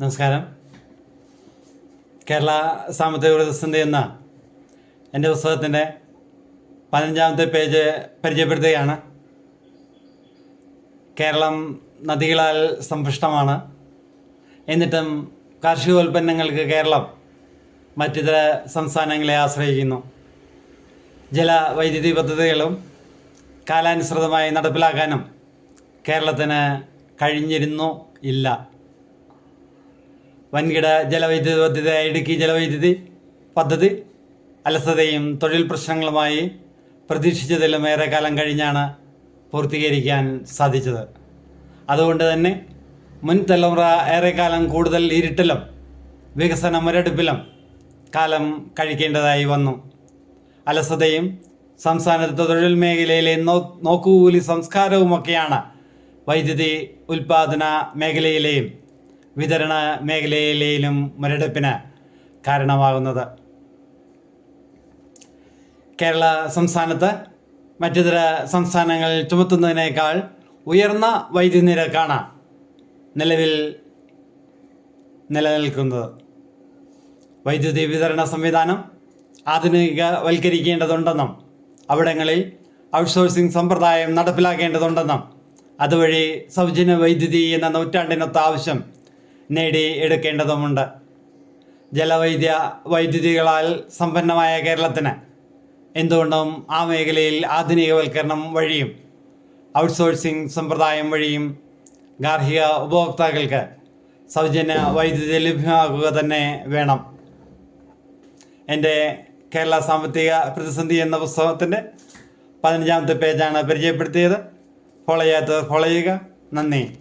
നമസ്കാരം. കേരള സാമ്പത്തിക പ്രതിസന്ധി എന്ന എന്റെ പുസ്തകത്തിന്റെ പതിനഞ്ചാമത്തെ പേജ് പരിചയപ്പെടുത്തുകയാണ്. കേരളം നദികളാൽ സമ്പുഷ്ടമാണ്. എന്നിട്ടും കാർഷികോൽപ്പന്നങ്ങൾക്ക് കേരളം മറ്റിതര സംസ്ഥാനങ്ങളെ ആശ്രയിക്കുന്നു. ജലവൈദ്യുതി പദ്ധതികളും കാലാനുസൃതമായി നടപ്പിലാക്കാനും കേരളത്തിന് കഴിഞ്ഞിരുന്നു ഇല്ല. വൻകിട ജലവൈദ്യുതി പദ്ധതിയായ ഇടുക്കി ജലവൈദ്യുതി പദ്ധതി അലസതയും തൊഴിൽ പ്രശ്നങ്ങളുമായി പ്രതീക്ഷിച്ചതിലും ഏറെ കാലം കഴിഞ്ഞാണ് പൂർത്തീകരിക്കാൻ സാധിച്ചത്. അതുകൊണ്ട് തന്നെ മുൻ തലമുറ ഏറെക്കാലം കൂടുതൽ ഇരുട്ടിലും വികസന മുരടിപ്പിലും കാലം കഴിക്കേണ്ടതായി വന്നു. അലസതയും സംസ്ഥാനത്തെ തൊഴിൽ മേഖലയിലെ നോ നോക്കുകൂലി സംസ്കാരവുമൊക്കെയാണ് വൈദ്യുതി ഉൽപാദന മേഖലയിലെയും വിതരണ മേഖലയിലെയും മുരടിപ്പിന് കാരണമാകുന്നത്. കേരള സംസ്ഥാനത്ത് മറ്റിതര സംസ്ഥാനങ്ങൾ ചുമത്തുന്നതിനേക്കാൾ ഉയർന്ന വൈദ്യുതി നിരക്കാണ് നിലവിൽ നിലനിൽക്കുന്നത്. വൈദ്യുതി വിതരണ സംവിധാനം ആധുനികവൽക്കരിക്കേണ്ടതുണ്ടെന്നും അവിടങ്ങളിൽ ഔട്ട്സോഴ്സിംഗ് സമ്പ്രദായം നടപ്പിലാക്കേണ്ടതുണ്ടെന്നും അതുവഴി സൗജന്യ വൈദ്യുതി എന്ന നൂറ്റാണ്ടിനൊത്ത ആവശ്യം നേടി എടുക്കേണ്ടതുമുണ്ട്. ജലവൈദ്യ വൈദ്യുതികളാൽ സമ്പന്നമായ കേരളത്തിന് എന്തുകൊണ്ടും ആ മേഖലയിൽ ആധുനികവൽക്കരണം വഴിയും ഔട്ട്സോഴ്സിംഗ് സമ്പ്രദായം വഴിയും ഗാർഹിക ഉപഭോക്താക്കൾക്ക് സൗജന്യ വൈദ്യുതി ലഭ്യമാക്കുക തന്നെ വേണം. എന്റെ കേരള സാമ്പത്തിക പ്രതിസന്ധി എന്ന പുസ്തകത്തിന്റെ പതിനഞ്ചാമത്തെ പേജാണ് പരിചയപ്പെടുത്തിയത്. ഫോളോ ചെയ്യാത്തത് ഫോളോ ചെയ്യുക. നന്ദി.